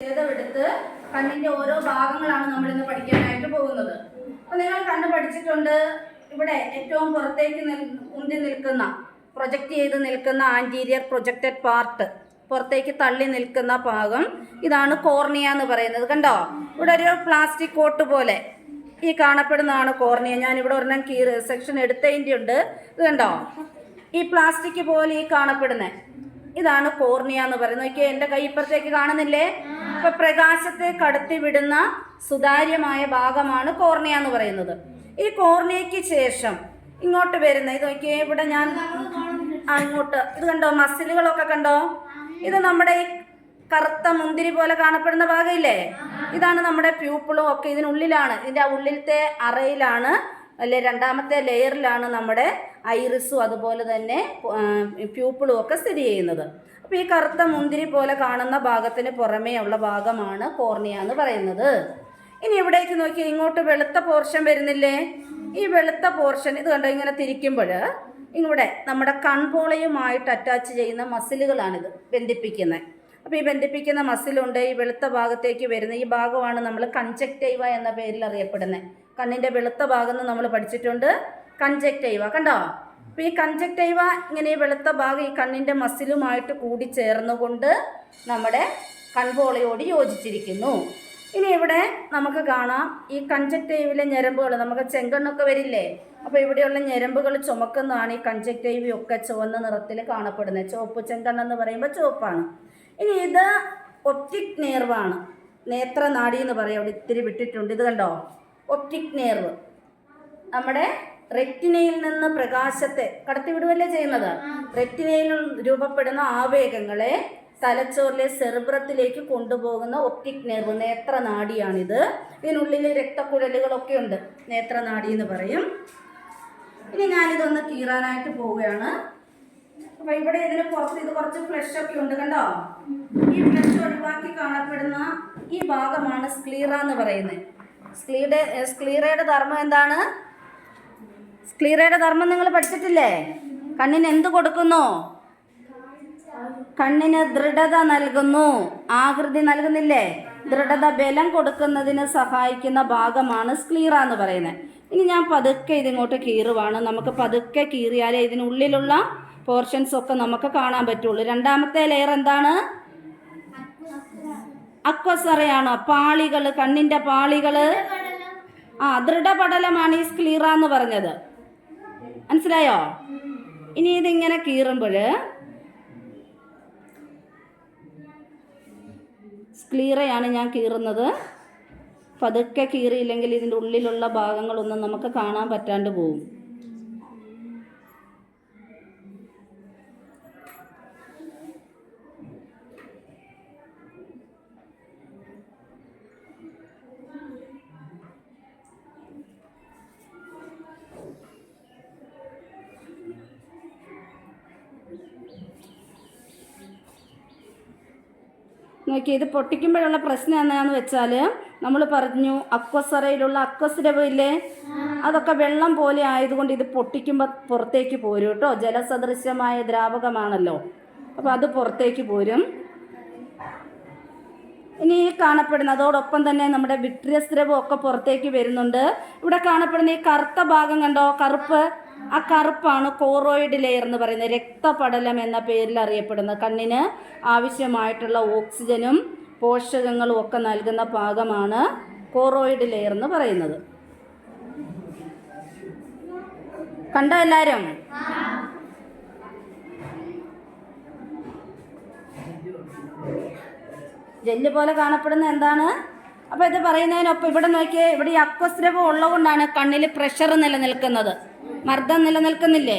എടുത്ത് കണ്ണിന്റെ ഓരോ ഭാഗങ്ങളാണ് നമ്മൾ ഇന്ന് പഠിക്കാനായിട്ട് പോകുന്നത്. അപ്പൊ നിങ്ങൾ കണ്ണ് പഠിച്ചിട്ടുണ്ട്. ഇവിടെ ഏറ്റവും പുറത്തേക്ക് ഉന്തി നിൽക്കുന്ന പ്രൊജക്റ്റ് ചെയ്ത് നിൽക്കുന്ന ആന്റീരിയർ പ്രൊജക്റ്റഡ് പാർട്ട് പുറത്തേക്ക് തള്ളി നിൽക്കുന്ന ഭാഗം ഇതാണ് കോർണിയ എന്ന് പറയുന്നത്. കണ്ടോ? ഇവിടെ ഒരു പ്ലാസ്റ്റിക് കോട്ട് പോലെ ഈ കാണപ്പെടുന്നതാണ് കോർണിയ. ഞാൻ ഇവിടെ ഒരെണ്ണം കീർ സെക്ഷൻ എടുത്തതിന്റെ ഉണ്ട് ഇത് കണ്ടോ? ഈ പ്ലാസ്റ്റിക് പോലെ ഈ കാണപ്പെടുന്നത് ഇതാണ് കോർണിയ എന്ന് പറയുന്നത്. നോക്കിയാൽ എന്റെ കൈ ഇപ്പുറത്തേക്ക് കാണുന്നില്ലേ? അപ്പൊ പ്രകാശത്തെ കടത്തിവിടുന്ന സുതാര്യമായ ഭാഗമാണ് കോർണിയ എന്ന് പറയുന്നത്. ഈ കോർണിയയ്ക്ക് ശേഷം ഇങ്ങോട്ട് വരുന്ന ഇത് നോക്കിയേ ഇവിടെ ഞാൻ അങ്ങോട്ട് ഇത് കണ്ടോ? മസിലുകളൊക്കെ കണ്ടോ? ഇത് നമ്മുടെ ഈ കറുത്ത മുന്തിരി പോലെ കാണപ്പെടുന്ന ഭാഗമില്ലേ? ഇതാണ് നമ്മുടെ പ്യൂപ്പിളും ഒക്കെ ഇതിനുള്ളിലാണ്. ഇതിന്റെ ആ ഉള്ളിലത്തെ അറയിലാണ് അല്ലെ രണ്ടാമത്തെ ലെയറിലാണ് നമ്മുടെ ഐറിസും അതുപോലെ തന്നെ പ്യൂപ്പിളും ഒക്കെ സ്ഥിതി ചെയ്യുന്നത്. അപ്പോൾ ഈ കറുത്ത മുന്തിരി പോലെ കാണുന്ന ഭാഗത്തിന് പുറമേ ഉള്ള ഭാഗമാണ് കോർണിയ എന്ന് പറയുന്നത്. ഇനി ഇവിടേക്ക് നോക്കി ഇങ്ങോട്ട് വെളുത്ത പോർഷൻ വരുന്നില്ലേ? ഈ വെളുത്ത പോർഷൻ ഇത് കണ്ടോ ഇങ്ങനെ തിരിക്കുമ്പോൾ ഇവിടെ നമ്മുടെ കൺപോളയുമായിട്ട് അറ്റാച്ച് ചെയ്യുന്ന മസിലുകളാണിത് ബന്ധിപ്പിക്കുന്നത്. അപ്പോൾ ഈ ബന്ധിപ്പിക്കുന്ന മസിലുണ്ട് ഈ വെളുത്ത ഭാഗത്തേക്ക് വരുന്ന ഈ ഭാഗമാണ് നമ്മൾ കൺജക്റ്റൈവ എന്ന പേരിൽ അറിയപ്പെടുന്നത്. കണ്ണിന്റെ വെളുത്ത ഭാഗം നമ്മൾ പഠിച്ചിട്ടുണ്ട്. കൺജക്റ്റൈവ കണ്ടോ? അപ്പോൾ ഈ കൺജക്റ്റൈവ ഇങ്ങനെ വെളുത്ത ഭാഗം ഈ കണ്ണിന്റെ മസിലുമായിട്ട് കൂടി ചേർന്നുകൊണ്ട് നമ്മുടെ കൺപോളയോട് യോജിച്ചിരിക്കുന്നു. ഇനി ഇവിടെ നമുക്ക് കാണാം ഈ കൺജക്റ്റൈവിലെ ഞരമ്പുകൾ. നമുക്ക് ചെങ്കണ്ണൊക്കെ വരില്ലേ? അപ്പോൾ ഇവിടെയുള്ള ഞരമ്പുകൾ ചുമക്കുന്നതാണ് ഈ കൺജക്റ്റൈവ് ഒക്കെ ചുവന്ന നിറത്തിൽ കാണപ്പെടുന്നത്. ചുവപ്പ് ചെങ്കണ്ണെന്ന് പറയുമ്പോൾ ചുവപ്പാണ്. ഇനി ഇത് ഒപ്റ്റിക് നേർവാണ്. നേത്രനാടി എന്ന് പറയും. അവിടെ ഇത്തിരി വിട്ടിട്ടുണ്ട്. ഇത് കണ്ടോ? Optic nerve. നമ്മുടെ റെറ്റിനയിൽ നിന്ന് പ്രകാശത്തെ കടത്തിവിടുകയല്ലേ ചെയ്യുന്നത്? റെറ്റിനയിൽ രൂപപ്പെടുന്ന ആവേഗങ്ങളെ തലച്ചോറിലെ സെർബ്രത്തിലേക്ക് കൊണ്ടുപോകുന്ന ഒപ്റ്റിക് നെർവ് നേത്രനാടിയാണിത്. ഇതിനുള്ളിൽ രക്തക്കുഴലുകളൊക്കെ ഉണ്ട്. നേത്രനാടി എന്ന് പറയും. ഇനി ഞാനിതൊന്ന് കീറാനായിട്ട് പോവുകയാണ്. അപ്പൊ ഇവിടെ ഇതിന് പുറത്ത് ഇത് കുറച്ച് ഫ്ലഷ് ഒക്കെ ഉണ്ട് കണ്ടോ? ഈ ഫ്ലഷ് ഒഴിവാക്കി കാണപ്പെടുന്ന ഈ ഭാഗമാണ് സ്ക്ലീറ എന്ന് പറയുന്നത്. സ്ക്ലീഡ സ്ക്ലീറയുടെ ധർമ്മം എന്താണ്? സ്ക്ലീറയുടെ ധർമ്മം നിങ്ങൾ പഠിച്ചിട്ടില്ലേ? കണ്ണിന് എന്ത് കൊടുക്കുന്നു? കണ്ണിന് ദൃഢത നൽകുന്നു. ആകൃതി നൽകുന്നില്ലേ? ദൃഢത ബലം കൊടുക്കുന്നതിന് സഹായിക്കുന്ന ഭാഗമാണ് സ്ക്ലീറ എന്ന് പറയുന്നത്. ഇനി ഞാൻ പതുക്കെ ഇതിങ്ങോട്ട് കീറുവാണ്. നമുക്ക് പതുക്കെ കീറിയാലേ ഇതിനുള്ളിലുള്ള പോർഷൻസ് ഒക്കെ നമുക്ക് കാണാൻ പറ്റുള്ളൂ. രണ്ടാമത്തെ ലെയർ എന്താണ്? അക്വസറയാണ്. പാളികൾ കണ്ണിന്റെ പാളികൾ ആ ദൃഢപടലമാണ് ഈ സ്ക്ലീറ എന്ന് പറഞ്ഞത്. മനസ്സിലായോ? ഇനി ഇതിങ്ങനെ കീറുമ്പോൾ സ്ക്ലീറയാണ് ഞാൻ കീറുന്നത്. പതുക്കെ കീറിയില്ലെങ്കിൽ ഇതിന്റെ ഉള്ളിലുള്ള ഭാഗങ്ങളൊന്നും നമുക്ക് കാണാൻ പറ്റാണ്ട് പോകും നോക്കി. ഇത് പൊട്ടിക്കുമ്പോഴുള്ള പ്രശ്നം എന്താണെന്ന് വെച്ചാൽ നമ്മൾ പറഞ്ഞു അക്വസറയിലുള്ള അക്വസ്രവില്ലേ അതൊക്കെ വെള്ളം പോലെ ആയതുകൊണ്ട് ഇത് പൊട്ടിക്കുമ്പോൾ പുറത്തേക്ക് പോരും കേട്ടോ. ജലസദൃശ്യമായ ദ്രാവകമാണല്ലോ. അപ്പോൾ അത് പുറത്തേക്ക് പോരും. ഇനി ഈ കാണപ്പെടുന്ന അതോടൊപ്പം തന്നെ നമ്മുടെ വിട്രിയസ് ദ്രവം ഒക്കെ പുറത്തേക്ക് വരുന്നുണ്ട്. ഇവിടെ കാണപ്പെടുന്ന ഈ കറുത്ത ഭാഗം കണ്ടോ? കറുപ്പ്. ആ കറുപ്പാണ് കോറോയിഡ് ലെയർ എന്ന് പറയുന്നത്. രക്തപടലം എന്ന പേരിൽ അറിയപ്പെടുന്ന കണ്ണിന് ആവശ്യമായിട്ടുള്ള ഓക്സിജനും പോഷകങ്ങളും ഒക്കെ നൽകുന്ന ഭാഗമാണ് കോറോയിഡ് ലെയർ എന്ന് പറയുന്നത്. കണ്ടോ എല്ലാവരും ജെല്ല് പോലെ കാണപ്പെടുന്ന എന്താണ്? അപ്പോൾ ഇത് പറയുന്നതിനൊപ്പം ഇവിടെ നോക്കിയേ ഇവിടെ ഈ അക്വസ്രവം ഉള്ളതുകൊണ്ടാണ് കണ്ണിൽ പ്രഷർ നിലനിൽക്കുന്നത്. മർദ്ദം നിലനിൽക്കുന്നില്ലേ?